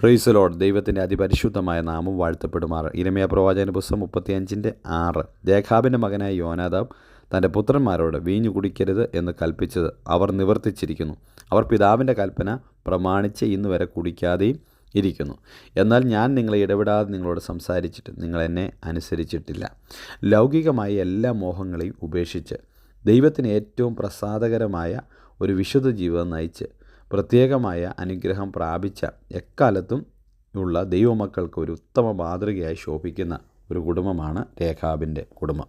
Price load ദൈവത്തിന്റെ അതിപരിശുദ്ധമായ നാമം വാഴ്ത്തപ്പെടുമാറ്. ഇരമയ പ്രവാചകന പുസ്തകം മുപ്പത്തിയഞ്ചിന്റെ ആറ്. രേഖാബിന്റെ മകനായ യോനാദാബ് തന്റെ പുത്രന്മാരോട് വീഞ്ഞു കുടിക്കരുത് എന്ന് കൽപ്പിച്ചത് അവർ നിവർത്തിച്ചിരിക്കുന്നു. അവർ പിതാവിന്റെ കൽപ്പന പ്രമാണിച്ച് ഇന്ന് വരെ കുടിക്കാതെയും ഇരിക്കുന്നു. എന്നാൽ ഞാൻ നിങ്ങളെ ഇടപെടാതെ നിങ്ങളോട് സംസാരിച്ചിട്ട് നിങ്ങൾ എന്നെ അനുസരിച്ചിട്ടില്ല. ലൗകികമായ എല്ലാ മോഹങ്ങളെയും ഉപേക്ഷിച്ച് ദൈവത്തിന് ഏറ്റവും പ്രസാദകരമായ ഒരു വിശുദ്ധ ജീവിതം നയിച്ച് പ്രത്യേകമായ അനുഗ്രഹം പ്രാപിച്ച എക്കാലത്തും ഉള്ള ദൈവമക്കൾക്ക് ഒരു ഉത്തമ മാതൃകയായി ശോഭിക്കുന്ന ഒരു കുടുംബമാണ് രേഖാബിന്റെ കുടുംബം.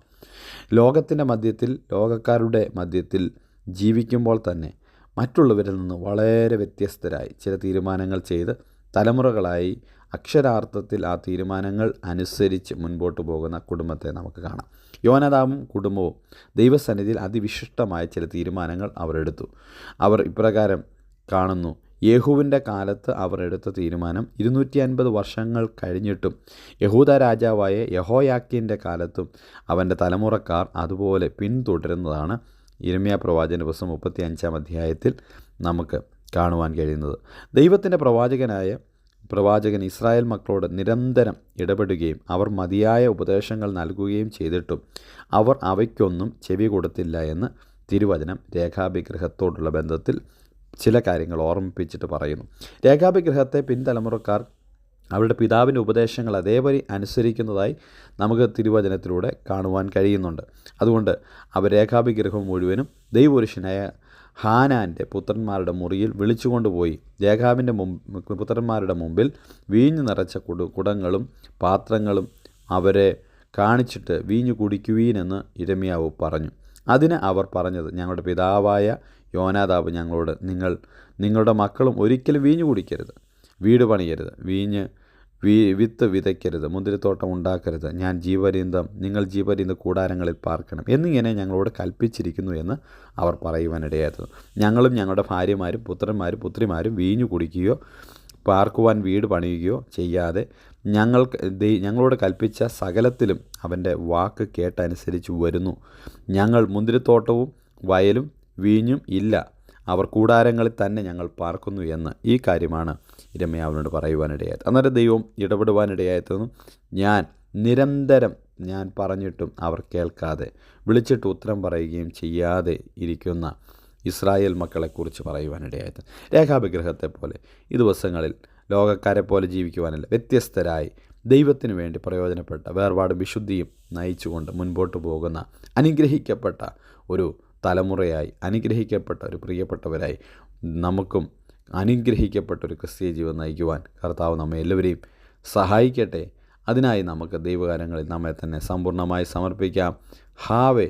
ലോകത്തിന്റെ മധ്യത്തിൽ ലോകക്കാരുടെ മധ്യത്തിൽ ജീവിക്കുമ്പോൾ തന്നെ മറ്റുള്ളവരിൽ നിന്ന് വളരെ വ്യത്യസ്തരായി ചില തീരുമാനങ്ങൾ ചെയ്ത് തലമുറകളായി അക്ഷരാർത്ഥത്തിൽ ആ തീരുമാനങ്ങൾ അനുസരിച്ച് മുൻപോട്ട് പോകുന്ന കുടുംബത്തെ നമുക്ക് കാണാം. യോനദാമും കുടുംബവും ദൈവസന്നിധിയിൽ അതിവിശിഷ്ടമായ ചില തീരുമാനങ്ങൾ അവരെടുത്തു. അവർ ഇപ്രകാരം കാണുന്നു. യേഹുവിന്റെ കാലത്ത് അവർ എടുത്ത തീരുമാനം ഇരുന്നൂറ്റി അൻപത് വർഷങ്ങൾ കഴിഞ്ഞിട്ടും യഹൂദ രാജാവായ യഹോയാക്കിന്റെ കാലത്തും അവന്റെ തലമുറക്കാർ അതുപോലെ പിന്തുടരുന്നതാണ് ഇരമ്യ പ്രവാചന പുസ്തകം മുപ്പത്തി അഞ്ചാം അധ്യായത്തിൽ നമുക്ക് കാണുവാൻ കഴിയുന്നത്. ദൈവത്തിന്റെ പ്രവാചകനായ പ്രവാചകൻ ഇസ്രായേൽ മക്കളോട് നിരന്തരം ഇടപെടുകയും അവർ മതിയായ ഉപദേശങ്ങൾ നൽകുകയും ചെയ്തിട്ടും അവർ അവയ്ക്കൊന്നും ചെവി കൊടുത്തില്ല എന്ന് തിരുവചനം രേഖാഭിഗ്രഹത്തോടുള്ള ബന്ധത്തിൽ ചില കാര്യങ്ങൾ ഓർമ്മിപ്പിച്ചിട്ട് പറയുന്നു. രേഖാഭിഗ്രഹത്തെ പിൻതലമുറക്കാർ അവരുടെ പിതാവിന്റെ ഉപദേശങ്ങൾ അതേപടി അനുസരിക്കുന്നതായി നമുക്ക് തിരുവചനത്തിലൂടെ കാണുവാൻ കഴിയുന്നുണ്ട്. അതുകൊണ്ട് അവർ രേഖാഭിഗ്രഹം മുഴുവനും ദൈവപുരുഷനായ ഹാനാന്റെ പുത്രന്മാരുടെ മുറിയിൽ വിളിച്ചുകൊണ്ടുപോയി. രേഖാവിന്റെ മുമ്പ് പുത്രന്മാരുടെ മുമ്പിൽ വീഞ്ഞു നിറച്ച കുട കുടങ്ങളും പാത്രങ്ങളും അവരെ കാണിച്ചിട്ട് വീഞ്ഞു കുടിക്കുവീനെന്ന് ഇരമ്യാവ് പറഞ്ഞു. അതിന് അവർ പറഞ്ഞത് ഞങ്ങളുടെ പിതാവായ യോനാദാബ് ഞങ്ങളോട് നിങ്ങൾ നിങ്ങളുടെ മക്കളും ഒരിക്കലും വീഞ്ഞു കുടിക്കരുത് വീട് പണിയരുത് വീഞ്ഞ് വീ വിത്ത് വിതയ്ക്കരുത് മുന്തിരിത്തോട്ടം ഉണ്ടാക്കരുത് ഞാൻ ജീവരീന്തം നിങ്ങൾ ജീവരീന്ത കൂടാരങ്ങളിൽ പാർക്കണം എന്നിങ്ങനെ ഞങ്ങളോട് കൽപ്പിച്ചിരിക്കുന്നു എന്ന് അവർ പറയുവാനിടയായത് ഞങ്ങളും ഞങ്ങളുടെ ഭാര്യമാരും പുത്രന്മാരും പുത്രിമാരും വീഞ്ഞു കുടിക്കുകയോ പാർക്കുവാൻ വീട് പണിയുകയോ ചെയ്യാതെ ഞങ്ങൾക്ക് ഞങ്ങളോട് കൽപ്പിച്ച സകലത്തിലും അവന്റെ വാക്ക് കേട്ടനുസരിച്ച് വരുന്നു. ഞങ്ങൾ മുന്തിരിത്തോട്ടവും വയലും വീഞ്ഞും ഇല്ല. അവർ കൂടാരങ്ങളിൽ തന്നെ ഞങ്ങൾ പാർക്കുന്നു എന്ന് ഈ കാര്യമാണ് ഇരമയാവിനോട് പറയുവാനിടയായത്. അന്നേരം ദൈവം ഇടപെടുവാനിടയായതെന്നും ഞാൻ നിരന്തരം ഞാൻ പറഞ്ഞിട്ടും അവർ കേൾക്കാതെ വിളിച്ചിട്ട് ഉത്തരം പറയുകയും ചെയ്യാതെ ഇരിക്കുന്ന ഇസ്രായേൽ മക്കളെക്കുറിച്ച് പറയുവാനിടയായത്. രേഖാവിഗ്രഹത്തെ പോലെ ഈ ദിവസങ്ങളിൽ ലോകക്കാരെ പോലെ ജീവിക്കുവാനല്ല. വ്യത്യസ്തരായി ദൈവത്തിന് വേണ്ടി പ്രയോജനപ്പെട്ട വേർപാടും വിശുദ്ധിയും നയിച്ചുകൊണ്ട് മുൻപോട്ട് പോകുന്ന അനുഗ്രഹിക്കപ്പെട്ട ഒരു തലമുറയായി അനുഗ്രഹിക്കപ്പെട്ട ഒരു പ്രിയപ്പെട്ടവരായി നമുക്കും അനുഗ്രഹിക്കപ്പെട്ട ഒരു ക്രിസ്തീയ ജീവൻ നയിക്കുവാൻ കർത്താവ് നമ്മെ എല്ലാവരെയും സഹായിക്കട്ടെ. അതിനായി നമുക്ക് ദൈവകാലങ്ങളിൽ നമ്മെ തന്നെ സമ്പൂർണമായി സമർപ്പിക്കാം. ഹാവേ